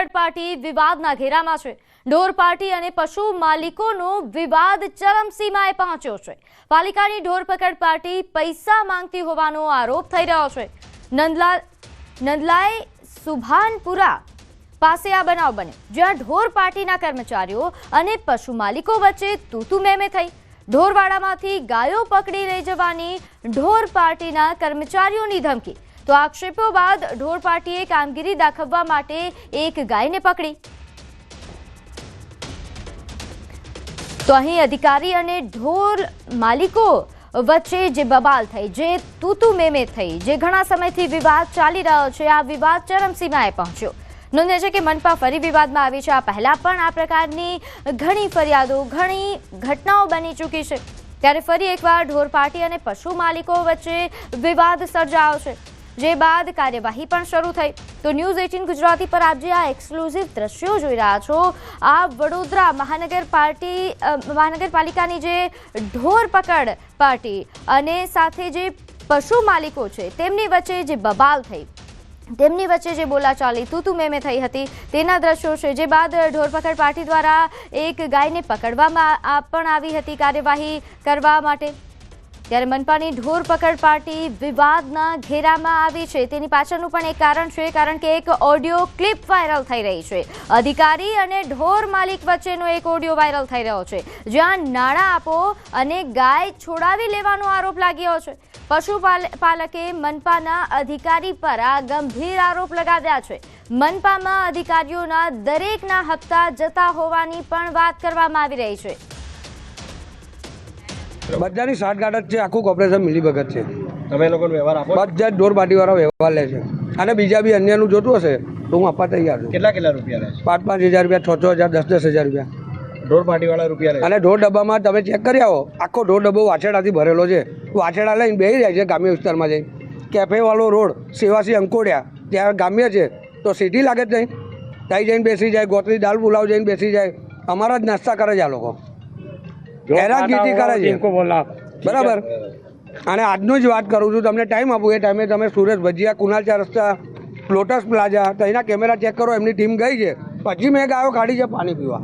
પકડ પાર્ટી વિવાદના ઘેરામાં છે. ઢોર પાર્ટી અને પશુ માલિકોનો વિવાદ ચરમસીમાએ પહોંચ્યો છે. પાલિકાની ઢોર પકડ પાર્ટી પૈસા માંગતી હોવાનો આરોપ થઈ રહ્યો છે. નંદલાલ નંદલાઈ સુભાનપુરા પાસે આ બનાવ બન્યો, જ્યાં ઢોર પાર્ટીના કર્મચારીઓ અને પશુ માલિકો વચ્ચે તૂતુ મેમે થઈ. ઢોરવાડામાંથી ગાયો પકડી લઈ જવાની ઢોર પાર્ટીના કર્મચારીઓની ધમકી. તો આક્ષેપો બાદ ઢોર પાર્ટીએ કામગીરી દાખવવા માટે એક ગાયને પકડી. તો અહીં અધિકારી અને ઢોર માલિકો વચ્ચે જે બબાલ થઈ, જે તૂતુ મેમે થઈ, જે ઘણા સમયથી વિવાદ ચાલી રહ્યો છે, આ વિવાદ ચરમસીમાએ પહોંચ્યો. નોંધે છે કે મનપા ફરી વિવાદમાં આવી છે, આ પહેલા પણ આ પ્રકારની ઘણી ફરિયાદો, ઘણી ઘટનાઓ બની ચૂકી છે. ત્યારે ફરી એકવાર ઢોર પાર્ટી અને પશુ માલિકો વચ્ચે વિવાદ સર્જાયો છે. જે બાદ કાર્યવાહી પણ શરૂ થઈ. તો ન્યૂઝ એટીન ગુજરાતી પર આપ જે આ એક્સક્લુઝિવ દ્રશ્યો જોઈ રહ્યા છો. આ વડોદરા મહાનગર પાર્ટી મહાનગરપાલિકાની જે ઢોર પકડ પાર્ટી અને સાથે જે પશુ માલિકો છે, તેમની વચ્ચે જે બબાલ થઈ. તેમની વચ્ચે જે બોલાચાલી તૂતુ મેમે થઈ હતી, તેના દ્રશ્યો છે. જે બાદ ઢોરપકડ પાર્ટી દ્વારા એક ગાયને પકડવામાં પણ આવી હતી કાર્યવાહી કરવા માટે. ત્યારે મનપાની ઢોર પકડ પાર્ટી વિવાદના ઘેરામાં આવી છે. તેની પાછળનું પણ એક કારણ છે, કારણ કે એક ઓડિયો ક્લિપ વાયરલ થઈ રહી છે. અધિકારી અને ઢોર માલિક વચ્ચેનો એક ઓડિયો વાયરલ થઈ રહ્યો છે. જ્યાં નાણાં આપો અને ગાય છોડાવી લેવાનો આરોપ લાગ્યો છે. પશુપાલકે મનપાના અધિકારી પર આ ગંભીર આરોપ લગાવ્યા છે. મનપામાં અધિકારીઓના દરેકના હપ્તા જતા હોવાની પણ વાત કરવામાં આવી રહી છે. બધાની સાઠગાંઠ જ છે આખું કોર્પોરેશન મિલીભગત છે. તમે લોકોનો વ્યવહાર આપો બધા જ ઢોર પાર્ટીવાળા વ્યવહાર લે છે. અને બીજા બી અન્યનું જોતું હશે તો હું આપવા તૈયાર છું. કેટલા કેટલા રૂપિયા લે છે? પાંચ પાંચ હજાર રૂપિયા છ છ હજાર દસ દસ હજાર રૂપિયા. ઢોર પાટીવાળા રૂપિયા લે અને ઢોર ડબ્બામાં તમે ચેક કરી આવો આખો ઢોર ડબ્બો વાછેડાથી ભરેલો છે. વાછેડા લઈને બેસી જાય છે ગ્રામ્ય વિસ્તારમાં જઈ કેફેવાળો રોડ સેવાસી અંકોડિયા ત્યાં ગામ્ય છે તો સિટી લાગે જ નહીં. ત્યાં જઈને બેસી જાય ગોતરી દાલ પુલાવ જઈને બેસી જાય. અમારા જ નાસ્તા કરે છે આ લોકો. હેરાનગીરી કરે છે. બરાબર. અને આજનું જ વાત કરું છું તમને ટાઈમ આપું એ ટાઈમે તમે સુરેશ ભજીયા કુનાલ ચાર રસ્તા લોટસ પ્લાઝા તો એના કેમેરા ચેક કરો એમની ટીમ ગઈ છે. પછી મેં ગાયો કાઢી છે પાણી પીવા.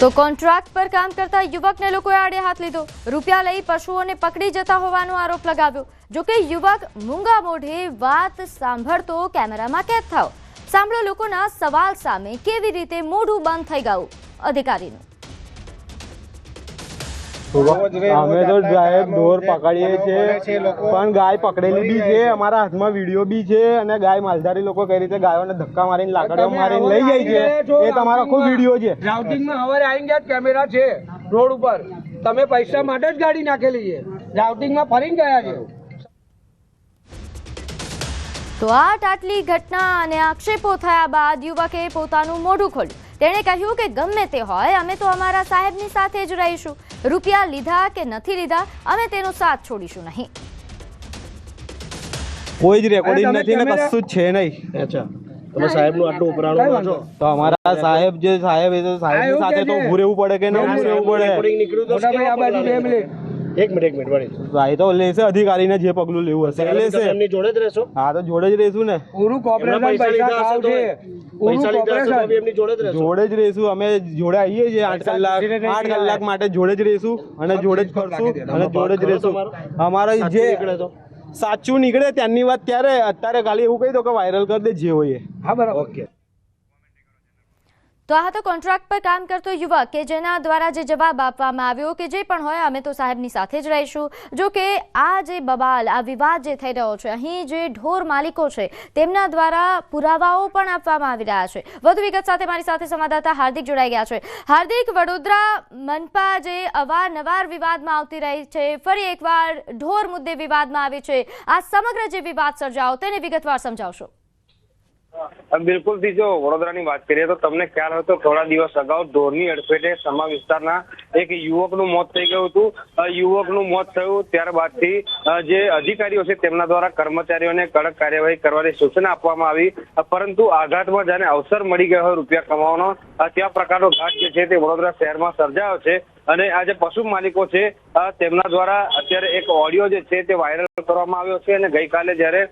તો કોન્ટ્રાક્ટ પર કામ કરતા યુવકને લોકોએ આડે હાથ લીધો. રૂપિયા લઈ પશુઓને પકડી જતા હોવાનો આરોપ લગાવ્યો. જોકે યુવક મૂંગા મોઢે વાત સાંભળતો કેમેરામાં કેદ થયો. સાંભળો લોકોના સવાલ સામે કેવી રીતે મોઢું બંધ થઈ ગયું અધિકારીનું. અમે તો સાહેબ ઢોર પકડીએ છીએ પણ ગાય પકડેલી બી છે અમારા હાથમાં વીડિયો બી છે અને ગાય માલધારી લોકો કઈ રીતે ગાયોને ધક્કા મારીને લાકડીઓ મારીને લઈ જાય છે એ તમારો આખો વીડિયો છે. રાઉટિંગમાં હવારે આવી ગયા કેમેરા છે રોડ ઉપર. તમે પૈસા માટે જ ગાડી નાખેલી છે. રાઉટિંગમાં ફરી ગયા છે. તો આ ટાટલી ઘટના અને આક્ષેપો થયા બાદ યુવકે પોતાનું મોઢું ખોલ્યું. તેણે કહ્યું કે ગમે તે હોય અમે તો અમારા સાહેબની સાથે જ રહીશું. રૂપિયા લીધા કે નથી લીધા અમે તેનો સાથ છોડીશું નહીં. કોઈ જ રેકોર્ડિંગ નથી ને કશું જ છે નહીં. અચ્છા. તમે સાહેબનું આટલું ઉપરાણું છો તો અમારા સાહેબ જે સાહેબ એ સાહેબ સાથે તો ઉભું રહેવું પડે કે ન ઉભું રહેવું પડે? નીકળ્યું તો આ બાજુ બે મિનિટ. એક મિનિટ એક મિનિટ વળી. ભાઈ તો લેશે અધિકારીને જે પગલું લેવું હશે. એ લેશે. એમની જોડે જ રહેશો. હા તો જોડે જ રહેશું ને. પૂરું કોર્પોરેશન પૈસા પૈસા લીધા ખાવ હશે છે તો પૂરું પૈસા લીધા હશે તો કોર્પોરેશન એમની જોડે જ રહેશો. જોડે જ રહેશું. અમે જોડે આવીએ છીએ આઠ કલાક આઠ કલાક માટે જોડે જ રહેશું અને જોડે જ ફરશું અને જોડે જ રહેશું. અમારા જે સાચું નીકળે તો. સાચું નીકળે ત્યાંની વાત ત્યારે અત્યારે ખાલી એવું કહી દો કે વાયરલ કરી દે જે હોય હા બરાબર. ઓકે. તો આ હતો કોન્ટ્રાક્ટ પર કામ કરતો યુવક કે જેના દ્વારા જે જવાબ આપવામાં આવ્યો કે જે પણ હોય અમે તો સાહેબની સાથે જ રહીશું. જો કે આ જે બબાલ, આ વિવાદ જે થઈ રહ્યો છે, અહીં જે ઢોર માલિકો છે, તેમના દ્વારા પુરાવાઓ પણ આપવામાં આવી રહ્યા છે. વધુ વિગત સાથે મારી સાથે સંવાદદાતા હાર્દિક જોડાઈ ગયા છે. હાર્દિક, વડોદરા મનપા જે અવારનવાર વિવાદમાં આવતી રહી છે, ફરી એકવાર ઢોર મુદ્દે વિવાદમાં આવી છે. આ સમગ્ર જે વિવાદ સર્જાયો, તેને વિગતવાર સમજાવશો. બિલકુલ જો વડોદરાની વાત કરીએ તો તમને ખ્યાલ હોય થોડા દિવસ અગાઉ ઢોરની અડફેટે સમા વિસ્તારના એક યુવકનું મોત થઈ ગયું હતું. યુવકનું મોત થયું ત્યારબાદથી જે અધિકારીઓ છે તેમના દ્વારા કર્મચારીઓને કડક કાર્યવાહી કરવાની સૂચના આપવામાં આવી. પરંતુ આઘાતમાં જાણે અવસર મળી ગયો હોય રૂપિયા કમાવાનો ત્યાં પ્રકારનો ઘાટ જે છે તે વડોદરા શહેરમાં સર્જાયો છે અને આ જે પશુ માલિકો છે તેમના દ્વારા અત્યારે એક ઓડિયો જે છે તે વાયરલ કરવામાં આવ્યો છે અને ગઈકાલે જ્યારે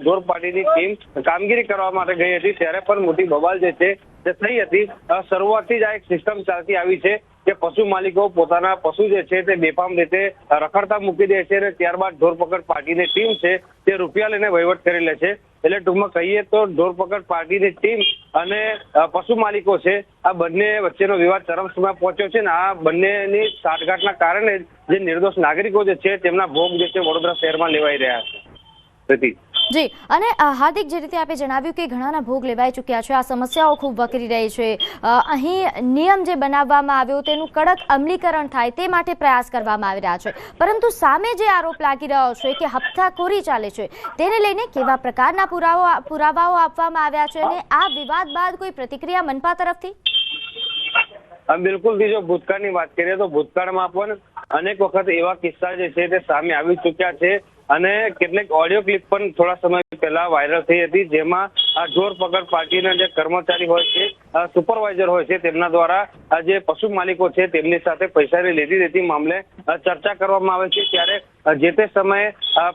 ઢોર પાર્ટીની ટીમ કામગીરી કરવા માટે ગઈ હતી ત્યારે પણ મોટી બબાલ જે છે તે થઈ હતી. શરૂઆતથી જ આ એક સિસ્ટમ ચાલતી આવી છે કે પશુ માલિકો પોતાના પશુ જે છે તે બેફામ રીતે રખડતા મૂકી દે છે અને ત્યારબાદ ઢોરપકડ પાર્ટીની ટીમ છે તે રૂપિયા લઈને વહીવટ કરી લે છે. એટલે ટૂંકમાં કહીએ તો ઢોરપકડ પાર્ટીની ટીમ અને પશુ માલિકો છે. આ બંને વચ્ચેનો વિવાદ ચરમસીમા પહોંચ્યો છે ને આ બંનેની સાઠગાંઠના કારણે જે નિર્દોષ નાગરિકો જે છે, તેમના ભોગ જે છે, વડોદરા શહેરમાં લેવાઈ રહ્યા છે. પ્રીતિ જી, અને હાર્દિક જે રીતે આપે જણાવ્યું કે ઘણાના ભોગ લેવાઈ ચૂક્યા છે, આ સમસ્યાઓ ખૂબ વકરી રહી છે અહીં નિયમ જે બનાવવામાં આવ્યો તેનું કડક અમલીકરણ થાય તે માટે પ્રયાસ કરવામાં આવી રહ્યા છે. પરંતુ સામે જે આરોપ લાગી રહ્યો છે કે હપ્તાખોરી ચાલે છે, તેને લઈને કેવા પ્રકારના પુરાવો, પુરાવાઓ આપવામાં આવ્યા છે અને આ વિવાદ બાદ કોઈ પ્રતિક્રિયા મનપા તરફથી? બિલકુલ જો ભૂતકાળની વાત કરીએ તો ભૂતકાળમાં પણ અનેક વખત એવા કિસ્સા જે છે તે સામે આવી ચૂક્યા છે. અને કેટલીક ઓડિયો ક્લિપ પણ થોડા સમય પહેલા વાયરલ થઈ હતી, જેમાં ઢોર પકડ પાર્ટીના જે કર્મચારી હોય છે સુપરવાઇઝર હોય છે, તેમના દ્વારા જે પશુ માલિકો છે, તેમની સાથે પૈસાની લેતી દેતી મામલે ચર્ચા કરવામાં આવે છે ત્યારે જે તે સમયે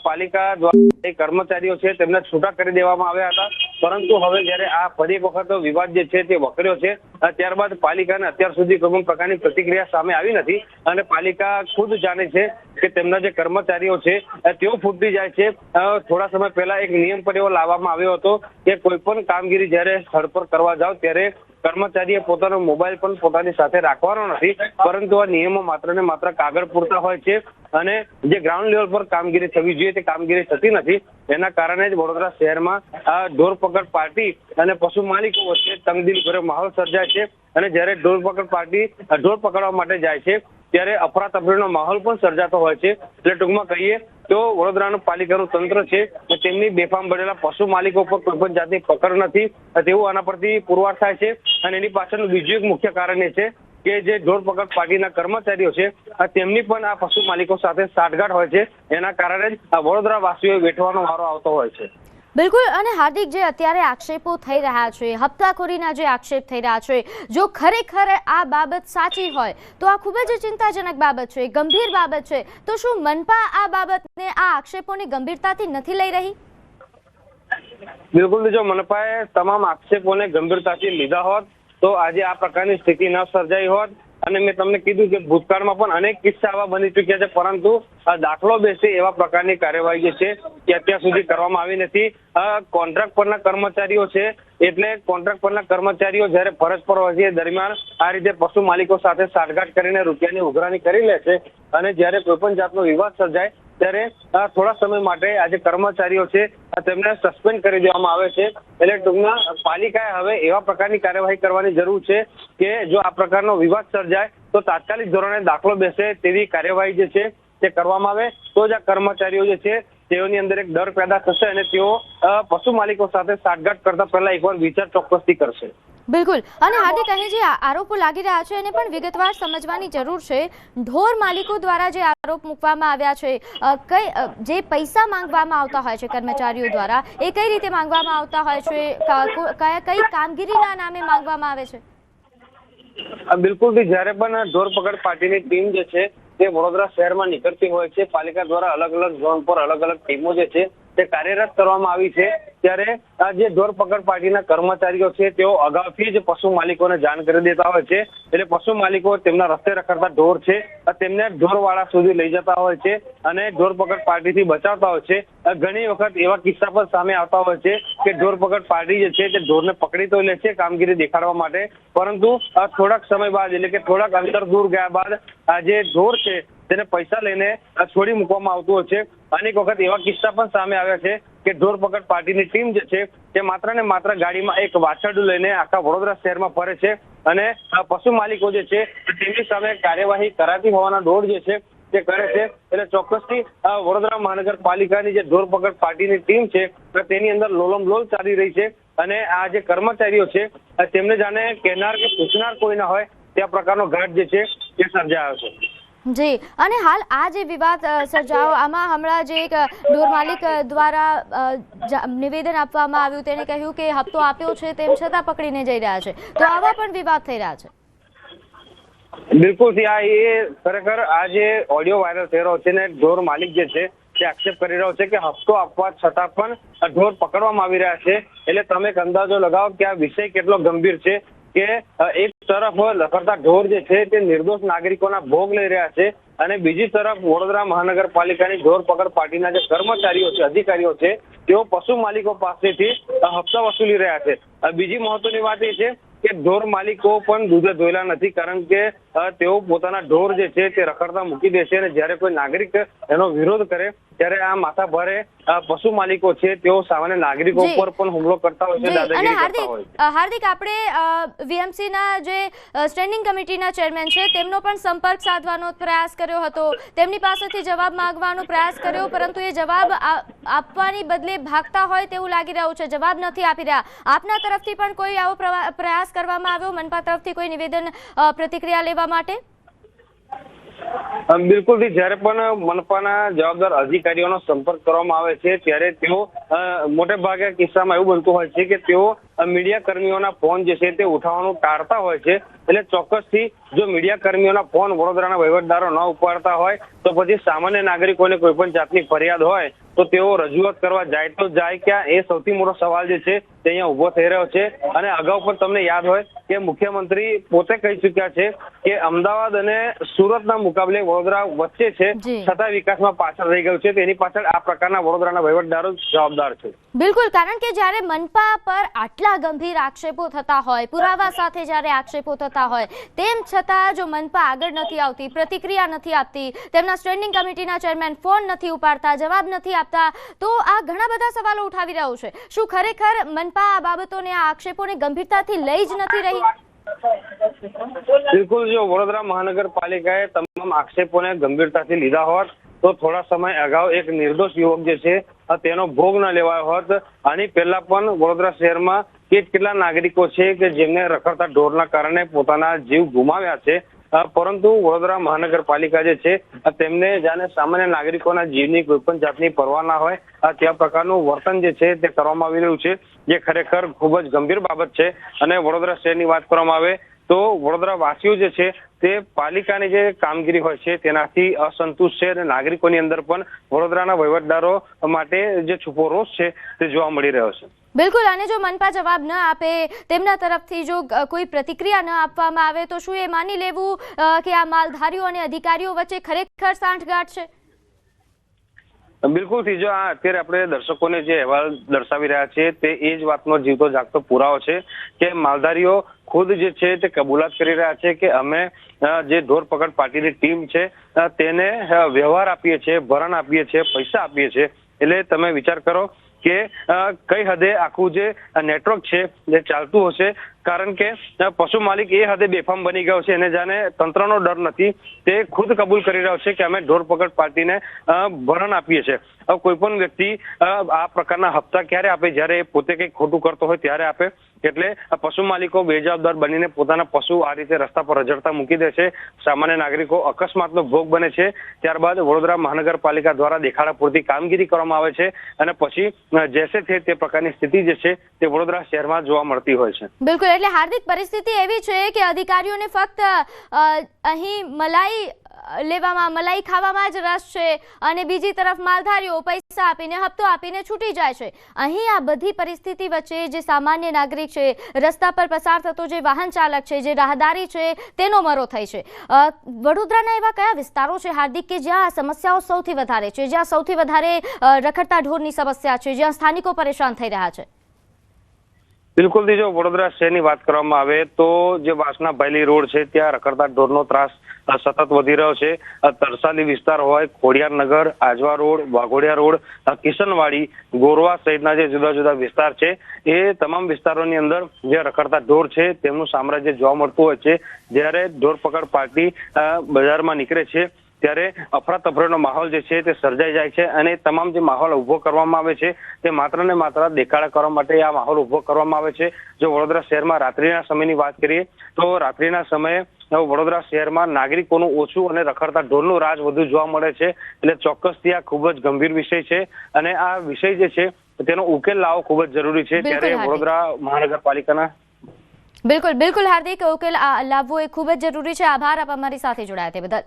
પાલિકા દ્વારા કર્મચારીઓ છે તેમને છૂટા કરી દેવામાં આવ્યા હતા. પરંતુ હવે જયારે આ ફરી એક વખત વિવાદ જે છે તે વકર્યો છે ત્યારબાદ પાલિકાને અત્યાર સુધી કોઈ પ્રકારની પ્રતિક્રિયા સામે આવી નથી અને પાલિકા ખુદ જાણે છે કે તેમના જે કર્મચારીઓ છે તેઓ ફૂટી જાય છે. થોડા સમય પહેલા એક નિયમ પર એવો લાવવામાં આવ્યો હતો કે કોઈ પણ કામગીરી જયારે સ્થળ પર કરવા જાવ ત્યારે કર્મચારીએ પોતાનો મોબાઈલ પણ પોતાની સાથે રાખવાનો નથી, પરંતુ આ નિયમો માત્ર ને માત્ર કાગળ પૂરતા હોય છે અને જે ગ્રાઉન્ડ લેવલ પર કામગીરી થવી જોઈએ તે કામગીરી થતી નથી. એના કારણે જ વડોદરા શહેરમાં આ ઢોરપકડ પાર્ટી અને પશુ માલિકો વચ્ચે તંગદિલ ભર્યો માહોલ સર્જાય છે અને જ્યારે ઢોરપકડ પાર્ટી ઢોર પકડવા માટે જાય છે ત્યારે અફરાતફરીનો માહોલ પણ સર્જાતો હોય છે. એટલે ટૂંકમાં કહીએ તો વડોદરાનું પાલિકાનું તંત્ર છે તેમની બેફામ બનેલા પશુ માલિકો પર કોઈ પણ જાતની પકડ નથી. તેવું આના પરથી પુરવાર થાય છે. અને એની પાછળનું બીજું એક મુખ્ય કારણ એ છે કે જે ધોરપકડ પાર્ટીના કર્મચારીઓ છે તેમની પણ આ પશુ માલિકો સાથે સાઠગાંઠ હોય છે. એના કારણે જ વડોદરા વાસીઓ વેઠવાનો વારો આવતો હોય છે. બિલકુલ, અને હાર્દિક જે અત્યારે આક્ષેપો થઈ રહ્યા છે, હપ્તાખોરીના જે આક્ષેપ થઈ રહ્યા છે, જો ખરેખર આ બાબત સાચી હોય, તો આ ખૂબ જ ચિંતાજનક બાબત છે, ગંભીર બાબત છે. તો શું મનપા આ બાબતને આ આક્ષેપોને ગંભીરતાથી નથી લઈ રહી? બિલકુલ, જો મનપાએ તમામ આક્ષેપોને ગંભીરતાથી લીધા હોત, તો આજે આ પ્રકારની સ્થિતિ ન સર્જાઈ હોત. અને મેં તમને કીધું કે ભૂતકાળમાં પણ અનેક કિસ્સા આવા બની ચૂક્યા છે, પરંતુ દાખલો બેસે એવા પ્રકારની કાર્યવાહી છે કે અત્યાર સુધી કરવામાં આવી નથી. કોન્ટ્રાક્ટ પરના કર્મચારીઓ છે, એટલે કોન્ટ્રાક્ટ પરના કર્મચારીઓ જ્યારે ફરજ પર હોય છે દરમિયાન આ રીતે પશુ માલિકો સાથે સાઠગાંઠ કરીને રૂપિયાની ઉઘરાણી કરી લે છે અને જ્યારે કોઈ પણ જાતનો વિવાદ સર્જાય, ત્યારે થોડા સમય માટે આજે કર્મચારીઓ છે તેમને સસ્પેન્ડ કરી દેવામાં આવે છે. એટલે ટૂંકમાં પાલિકાએ હવે એવા પ્રકારની કાર્યવાહી કરવાની જરૂર છે કે જો આ પ્રકારનો વિવાદ સર્જાય, તો તાત્કાલિક ધોરણે દાખલો બેસે તેવી કાર્યવાહી જે છે તે કરવામાં આવે. તો જ આ કર્મચારીઓ જે છે, તેઓની અંદર એક ડર પેદા થશે અને તેઓ પશુ માલિકો સાથે સાઠગાંઠ કરતા પહેલા એકવાર વિચાર ચોક્કસથી કરશે. બિલકુલ. અને હાર્દિક અહીં જે આરોપો લાગી રહ્યા છે એને પણ વિગતવાર સમજવાની જરૂર છે. ઢોર માલિકો દ્વારા જે આરોપ મૂકવામાં આવ્યા છે કઈ જે પૈસા માંગવામાં આવતા હોય છે કર્મચારીઓ દ્વારા એ કઈ રીતે માંગવામાં આવતા હોય છે? કયા કઈ કામગીરીના નામે માંગવામાં આવે છે? બિલકુલ જ્યારે પણ ઢોર પકડ પાર્ટીની ટીમ જે છે તે વડોદરા શહેરમાં નીકળતી હોય છે. પાલિકા દ્વારા અલગ અલગ ઝોન પર અલગ અલગ ટીમો જે છે તે કાર્યરત કરવામાં આવી છે. ત્યારે આ જે ઢોર પાર્ટીના કર્મચારીઓ છે, તેઓ અગાઉથી જ પશુ માલિકોને જાણ કરી દેતા હોય છે. એટલે પશુ માલિકો તેમના રસ્તે રખડતા ઢોર છે. તેમને ઢોરવાળા સુધી લઈ જતા હોય છે અને ઢોરપકડ પાર્ટીથી બચાવતા હોય છે. ઘણી વખત એવા કિસ્સા પણ સામે આવતા હોય છે કે ઢોરપકડ પાર્ટી જે છે તે ઢોરને પકડી તો લે છે કામગીરી દેખાડવા માટે. પરંતુ થોડાક સમય બાદ એટલે કે થોડાક અંતર દૂર ગયા બાદ આ જે ઢોર છે તેને પૈસા લઈને છોડી મૂકવામાં આવતું હોય છે. અનેક વખત એવા કિસ્સા પણ સામે આવ્યા છે કે ઢોર પકડ પાર્ટીની ટીમ જે છે તે માત્ર ને માત્ર ગાડીમાં એક વાછરડું લઈને આખા વડોદરા શહેરમાં ફરે છે અને પશુ માલિકો જે છે તેમની સામે કાર્યવાહી કરાતી હોવાના દોડ જે છે તે કરે છે. એટલે ચોક્કસથી વડોદરા મહાનગરપાલિકાની જે ઢોર પકડ પાર્ટીની ટીમ છે તેની અંદર લોલમ લોલ ચાલી રહી છે અને આ જે કર્મચારીઓ છે તેમને જાણે કહેનાર કે પૂછનાર કોઈ ના હોય ત્યાં પ્રકારનો ઘાટ જે છે તે સર્જાયો છે. જી, અને હાલ આ જે વિવાદ સર્જાયો, આમાં હમણાં જે એક ઢોર માલિક દ્વારા નિવેદન આપવામાં આવ્યું, તેને કહ્યું કે હપ્તો આપ્યો છે, તેમ છતાં પકડીને જઈ રહ્યા છે. તો આવા પણ વિવાદ થઈ રહ્યા છે. બિલકુલ આ એ ખરેખર આ જે ઓડિયો વાયરલ થઈ રહ્યો છે ને, ઢોર માલિક જે છે, તે આક્ષેપ કરી રહ્યો છે કે હપ્તો આપવા છતાં પણ ઢોર પકડવામાં આવી રહ્યા છે. એટલે તમે અંદાજો લગાવો કે આ વિષય કેટલો ગંભીર છે કે એક તરફ લખડતા ઢોર જે છે તે નિર્દોષ નાગરિકોના ભોગ લઈ રહ્યા છે અને બીજી તરફ વડોદરા મહાનગરપાલિકાની ઢોર પકડ પાર્ટીના જે કર્મચારીઓ છે, અધિકારીઓ છે, તેઓ પશુ માલિકો પાસેથી હપ્તા વસૂલી રહ્યા છે. બીજી મહત્વની વાત એ છે કે ઢોર માલિકો પણ દૂધે ધોયેલા નથી, કારણ કે તેઓ પોતાના ઢોર જે છે તે રખડતા મૂકી દેશે અને જ્યારે કોઈ નાગરિક એનો વિરોધ કરે ત્યારે આ માથા ભારે પશુ માલિકો છે તેઓ સામાન્ય નાગરિકો. પર પણ હુમલો કરતા હોય છે દાદાગીરી કરતા હાર્દિક હોય છે. હાર્દિક આપણે વીએમસી ના જે સ્ટેન્ડિંગ કમિટીના ચેરમેન છે તેમનો પણ સંપર્ક સાધવાનો પ્રયાસ કર્યો હતો. તેમની પાસેથી જવાબ માંગવાનો પ્રયાસ કર્યો પરંતુ એ જવાબ આપવાની બદલે ભાગતા હોય તેવું લાગી રહ્યું છે. જવાબ નથી આપી રહ્યા. આપના તરફથી પણ કોઈ આવો પ્રયાસ કરવામાં આવ્યો? મનપા તરફથી કોઈ નિવેદન પ્રતિક્રિયા લેવા માટે? બિલકુલ જ્યારે પણ મનપાના જવાબદાર અધિકારીઓનો સંપર્ક કરવામાં આવે છે, ત્યારે તેઓ મોટે ભાગે કિસ્સામાં એવું બનતું હોય છે કે તેઓ મીડિયા કર્મીઓના ફોન જે છે તે ઉઠાવવાનું ટાળતા હોય છે. એટલે ચોક્કસથી જો મીડિયા કર્મીઓના ફોન વડોદરાના વહીવટદારો ન ઉપાડતા હોય, તો પછી સામાન્ય નાગરિકોને કોઈ પણ જાતની ફરિયાદ હોય તો તેઓ રજૂઆત કરવા જાય તો જાય ક્યાં? એ સૌથી મોટો સવાલ જે છે તે અહીંયા ઊભો થઈ રહ્યો છે. અને અગાઉ પણ તમને યાદ હોય કે મુખ્યમંત્રી પોતે કહી ચુક્યા છે કે અમદાવાદ અને સુરતના મુકાબલે વડોદરા વચ્ચે છે છતાં વિકાસમાં પાછળ રહી ગયું છે. તેની પાછળ આ પ્રકારના વડોદરાના વહીવટદારો જવાબદાર છે. બિલકુલ કારણ કે જ્યારે મનપા પર આટલા ગંભીર આક્ષેપો થતા હોય પુરાવા સાથે જ્યારે આક્ષેપો થતા હોય તેમ છતાં જો મનપા આગળ નથી આવતી પ્રતિક્રિયા નથી આપતી તેમના સ્ટેન્ડિંગ કમિટીના ચેરમેન ફોન નથી ઉપાડતા જવાબ નથી આપતા તો આ ઘણા બધા સવાલો ઉઠાવી રહ્યો છે. શું ખરેખર મનપા આ બાબતોને, આ આક્ષેપોને ગંભીરતાથી લઈ જ નથી રહી? બિલકુલ, જો વડોદરા મહાનગરપાલિકાએ તમામ આક્ષેપોને ગંભીરતાથી લીધા હોત, તો થોડા સમય અગાઉ એક નિર્દોષ યુવક જે છે તેનો ભોગ ન લેવાયો હોત. આની પહેલા પણ વડોદરા શહેરમાં કેટલા નાગરિકો છે કે જેમને રખડતા ઢોરના કારણે પોતાના જીવ ગુમાવ્યા છે પરંતુ વડોદરા મહાનગરપાલિકા જે છે, તેમને જાણે સામાન્ય નાગરિકોના જીવની કોઈ પણ જાતની પરવા ના હોય ત્યાં પ્રકારનું વર્તન જે છે, તે કરવામાં આવી રહ્યું છે, જે ખરેખર ખૂબ જ ગંભીર બાબત છે. અને વડોદરા શહેરની વાત કરવામાં આવે, તો વડોદરા વાસીઓ જે છે, તે પાલિકાની જે કામગીરી હોય છે, તેનાથી અસંતુષ્ટ છે અને નાગરિકોની અંદર પણ વડોદરાના વહીવટદારો માટે જે છુપો રોષ છે, તે જોવા મળી રહ્યો છે. બિલકુલ, અને જો મનપા જવાબ ન આપે, તેમના તરફથી જો કોઈ પ્રતિક્રિયા ન આપવામાં આવે, તો શું એ માની લેવું કે આ માલધારીઓ અને અધિકારીઓ વચ્ચે ખરેખર સાંઠગાંઠ છે? બિલકુલ જો આ અત્યારે આપણે દર્શકોને જે અહેવાલ દર્શાવી રહ્યા છે, તે એ જ વાતનો જીવતો જાગતો પુરાવો છે કે માલધારીઓ ખુદ જે છે તે કબૂલાત કરી રહ્યા છે કે અમે જે ઢોરપકડ પાર્ટીની ટીમ છે તેને વ્યવહાર આપીએ છીએ, ભરણ આપીએ છીએ, પૈસા આપીએ છીએ. એટલે તમે વિચાર કરો કે કઈ હદે આખું જે નેટવર્ક છે જે ચાલતું હશે. કારણ કે પશુ માલિક એ હદે બેફામ બની ગયો છે. એને જાણે તંત્રનો ડર નથી. તે ખુદ કબૂલ કરી રહ્યો છે કે અમે ઢોર પકડ પાર્ટીને ભરણ આપીએ છીએ. કોઈ પણ વ્યક્તિ આ પ્રકારના હપ્તા ક્યારે આપે? જ્યારે પોતે કંઈક ખોટું કરતો હોય ત્યારે આપે. એટલે પશુ માલિકો બેજવાબદાર બનીને પોતાના પશુ આ રીતે રસ્તા પર રજડતા મૂકી દે છે. સામાન્ય નાગરિકો અકસ્માતનો ભોગ બને છે. ત્યારબાદ વડોદરા મહાનગરપાલિકા દ્વારા દેખાડા પૂરતી કામગીરી કરવામાં આવે છે અને પછી જેસે છે તે પ્રકારની સ્થિતિ જે છે તે વડોદરા શહેરમાં જોવા મળતી હોય છે. બિલકુલ, એટલે હાર્દિક પરિસ્થિતિ એવી છે કે અધિકારીઓને ફક્ત અહીં મલાઈ લેવામાં મલાઈ ખાવામાં જ રસ છે અને બીજી તરફ માલધારીઓ પૈસા આપીને, હપ્તો આપીને છૂટી જાય છે. અહીં આ બધી પરિસ્થિતિ વચ્ચે જે સામાન્ય નાગરિક છે, રસ્તા પર પસાર થતો જે વાહન ચાલક છે, જે રાહદારી છે, તેનો મરો થાય છે. વડોદરાના એવા કયા વિસ્તારો છે હાર્દિક કે જ્યાં આ સમસ્યાઓ સૌથી વધારે છે? જ્યાં સૌથી વધારે રખડતા ઢોરની સમસ્યા છે, જ્યાં સ્થાનિકો પરેશાન થઈ રહ્યા છે? બિલકુલ જો વડોદરા શહેરની વાત કરવામાં આવે તો જે વાસના ભાયલી રોડ છે, ત્યાં રખડતા ઢોરનો ત્રાસ સતત વધી રહ્યો છે. તરસાલી વિસ્તાર હોય ખોડિયારનગર આજવા રોડ, વાઘોડિયા રોડ કિશનવાડી, ગોરવા સહિતના જે જુદા જુદા વિસ્તાર છે, એ તમામ વિસ્તારોની અંદર જે રખડતા ઢોર છે, તેમનું સામ્રાજ્ય જોવા મળતું હોય છે. જ્યારે ઢોર પકડ પાર્ટી બજારમાં નીકળે છે ત્યારે અફરાતફરીનો માહોલ જે છે તે સર્જાઈ જાય છે અને તમામ જે માહોલ ઊભો કરવામાં આવે છે તે માત્ર ને માત્ર દેખાડા કરવા માટે આ માહોલ ઊભો કરવામાં આવે છે. જો વડોદરા શહેરમાં રાત્રિના સમયની વાત કરીએ તો રાત્રિના સમયે વડોદરા શહેરમાં નાગરિકોનું ઓછું અને રખડતા ઢોલનું રાજ વધુ જોવા મળે છે. એટલે ચોક્કસથી આ ખૂબ જ ગંભીર વિષય છે અને આ વિષય જે છે તેનો ઉકેલ લાવવો ખૂબ જ જરૂરી છે. ત્યારે. વડોદરા મહાનગરપાલિકાના બિલકુલ બિલકુલ હાર્દિક ઉકેલ લાવવો એ ખૂબ જ જરૂરી છે. આભાર આપ અમારી સાથે જોડાયા તે બદલ.